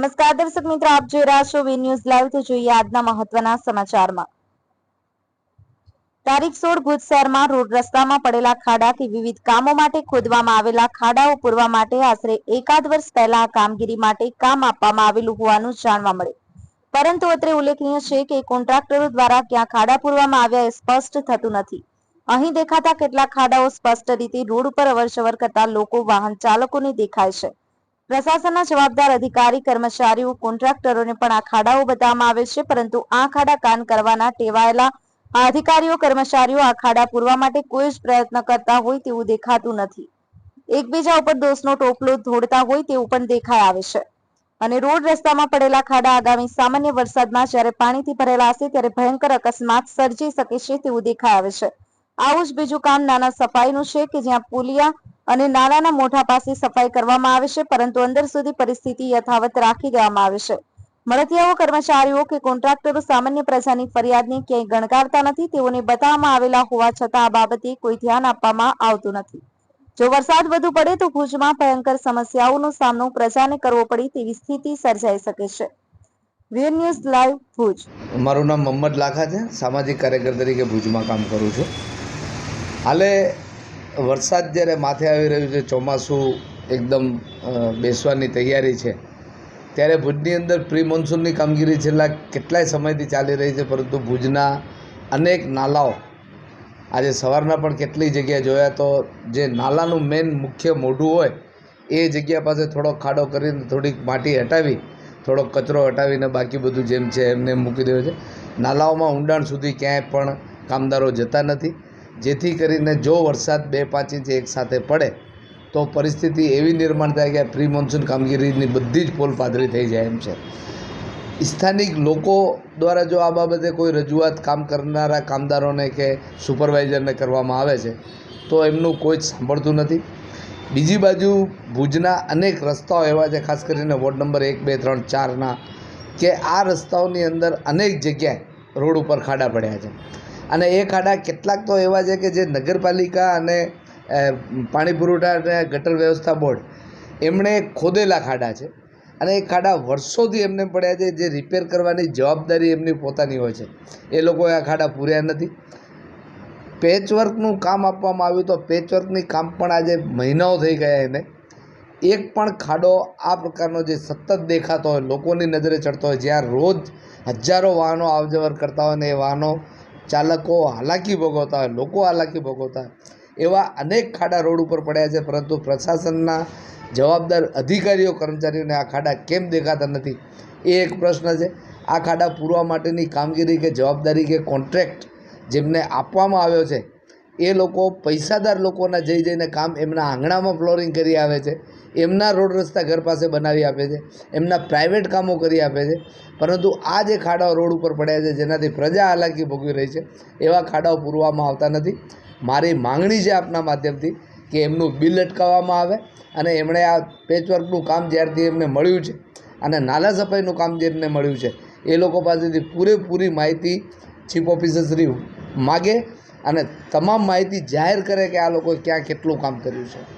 દર્શક મિત્રો, આપ જોઈ રહ્યા છો વી ન્યૂઝ લાઈવ. તો જોઈએ આજના મહત્વના સમાચારમાં. તારીખ સોળ ભુજ શહેરમાં રોડ રસ્તામાં પડેલા ખાડાથી વિવિધ કામો માટે ખોદવામાં આવેલા ખાડાઓ પૂરવા માટે આશરે એકાદ વર્ષ પહેલા આ કામગીરી માટે કામ આપવામાં આવેલું હોવાનું જાણવા મળે. પરંતુ અત્રે ઉલ્લેખનીય છે કે કોન્ટ્રાક્ટરો દ્વારા ક્યાં ખાડા પૂરવામાં આવ્યા એ સ્પષ્ટ થતું નથી. અહીં દેખાતા કેટલાક ખાડાઓ સ્પષ્ટ રીતે રોડ ઉપર અવરજવર કરતા લોકો વાહન ચાલકોને દેખાય છે. પ્રશાસનના જવાબદાર અધિકારી, કર્મચારીઓ, કોન્ટ્રાક્ટરોને પણ આ ખાડાઓ બતાવવામાં આવે છે, પરંતુ આ ખાડા કાન કરવાના ટેવાયેલા આ અધિકારીઓ, કર્મચારીઓ આ ખાડા પૂરવા માટે કોઈ જ પ્રયત્ન કરતા હોય તેવું દેખાતું નથી. એકબીજા ઉપર દોષનો ટોપલો ધોડતા હોય તેવું પણ દેખાઈ આવે છે. અને રોડ રસ્તામાં પડેલા ખાડા આગામી સામાન્ય વરસાદમાં જ્યારે પાણીથી ભરેલા હશે, ત્યારે ભયંકર અકસ્માત સર્જી શકે છે તેવું દેખાઈ આવે છે. આવું જ બીજું કામ નાના સફાઈનું છે કે જ્યાં પુલિયા અને નાલાના મોઢા પાસે સફાઈ કરવામાં આવે છે, પરંતુ અંદર સુધી પરિસ્થિતિ યથાવત રાખી દેવામાં આવે છે. મળતિયાઓ કર્મચારીઓ કે કોન્ટ્રાક્ટરો સામાન્ય પ્રજાની ફરિયાદને ક્યાંય ગણકારતા નથી, તેઓને બતાવવામાં આવેલા હોવા છતાં આ બાબતે કોઈ ધ્યાન આપવામાં આવતું નથી. જો વરસાદ વધુ પડે તો ભુજમાં ભયંકર સમસ્યાઓનો સામનો પ્રજાને કરવો પડે તેવી સ્થિતિ સર્જાઈ શકે છે. Veer news live Bhuj. મારું નામ મોહમ્મદ લાખા છે, સામાજિક કાર્યકર તરીકે ભુજમાં કામ કરું છું. હાલે વરસાદ જ્યારે માથે આવી રહ્યું છે, ચોમાસું એકદમ બેસવાની તૈયારી છે, ત્યારે ભુજની અંદર પ્રી મોન્સૂનની કામગીરી છેલ્લા કેટલાય સમયથી ચાલી રહી છે, પરંતુ ભુજના અનેક નાલાઓ આજે સવારના પણ કેટલી જગ્યાએ જોયા તો જે નાલાનું મેન મુખ્ય મોઢું હોય, એ જગ્યા પાસે થોડોક ખાડો કરીને થોડીક માટી હટાવી થોડોક કચરો હટાવીને બાકી બધું જેમ છે એમને મૂકી દેવું છે. નાલાઓમાં ઊંડાણ સુધી ક્યાંય પણ કામદારો જતા નથી. જેથી કરીને જો વરસાદ બે પાંચ ઇંચ એકસાથે પડે, તો પરિસ્થિતિ એવી નિર્માણ થાય કે પ્રી મોન્સૂન કામગીરીની બધી જ પોલ પાથરી થઈ જાય એમ છે. સ્થાનિક લોકો દ્વારા જો આ બાબતે કોઈ રજૂઆત કામ કરનારા કામદારોને કે સુપરવાઇઝરને કરવામાં આવે છે, તો એમનું કોઈ જ સાંભળતું નથી. બીજી બાજુ ભુજના અનેક રસ્તાઓ એવા છે, ખાસ કરીને વોર્ડ નંબર એક, બે, ત્રણ, ચારના, કે આ રસ્તાઓની અંદર અનેક જગ્યાએ રોડ ઉપર ખાડા પડ્યા છે. અને એ ખાડા કેટલાક તો એવા છે કે જે નગરપાલિકા અને પાણી પુરવઠા અને ગટર વ્યવસ્થા બોર્ડ એમણે ખોદેલા ખાડા છે. અને એ ખાડા વર્ષોથી એમને પડ્યા છે, જે રિપેર કરવાની જવાબદારી એમની પોતાની હોય છે. એ લોકોએ આ ખાડા પૂર્યા નથી. પેચવર્કનું કામ આપવામાં આવ્યું તો પેચવર્કની કામ પણ આજે મહિનાઓ થઈ ગયા એને. એક પણ ખાડો આ પ્રકારનો જે સતત દેખાતો હોય, લોકોની નજરે ચડતો હોય, જ્યાં રોજ હજારો વાહનો આવજવર કરતા હોય ને એ વાહનો ચાલકો હાલાકી ભોગવતા હોય, લોકો હાલાકી ભોગવતા હોય, એવા અનેક ખાડા રોડ ઉપર પડ્યા છે, પરંતુ પ્રશાસનના જવાબદાર અધિકારીઓ, કર્મચારીઓને આ ખાડા કેમ દેખાતા નથી? એ એક પ્રશ્ન છે. આ ખાડા પૂરવા માટેની કામગીરી કે જવાબદારી કે કોન્ટ્રાક્ટ જેમને આપવામાં આવ્યો છે એ લોકો પૈસાદાર લોકોના જઈ જઈને કામ એમના આંગણામાં ફ્લોરિંગ કરી આવે છે, એમના રોડ રસ્તા ઘર પાસે બનાવી આપે છે, એમના પ્રાઇવેટ કામો કરી આપે છે. પરંતુ આ જે ખાડાઓ રોડ ઉપર પડ્યા છે, જેનાથી પ્રજા હાલાકી ભોગવી રહી છે, એવા ખાડાઓ પૂરવામાં આવતા નથી. મારી માંગણી છે આપના માધ્યમથી કે એમનું બિલ અટકાવવામાં આવે અને એમણે આ પેચવર્કનું કામ જ્યારથી એમને મળ્યું છે અને નાલા સફાઈનું કામ જે એમને મળ્યું છે, એ લોકો પાસેથી પૂરેપૂરી માહિતી ચીફ ઓફિસર શ્રી માગે અને તમામ માહિતી જાહેર કરે કે આ લોકોએ ક્યાં કેટલું કામ કર્યું છે.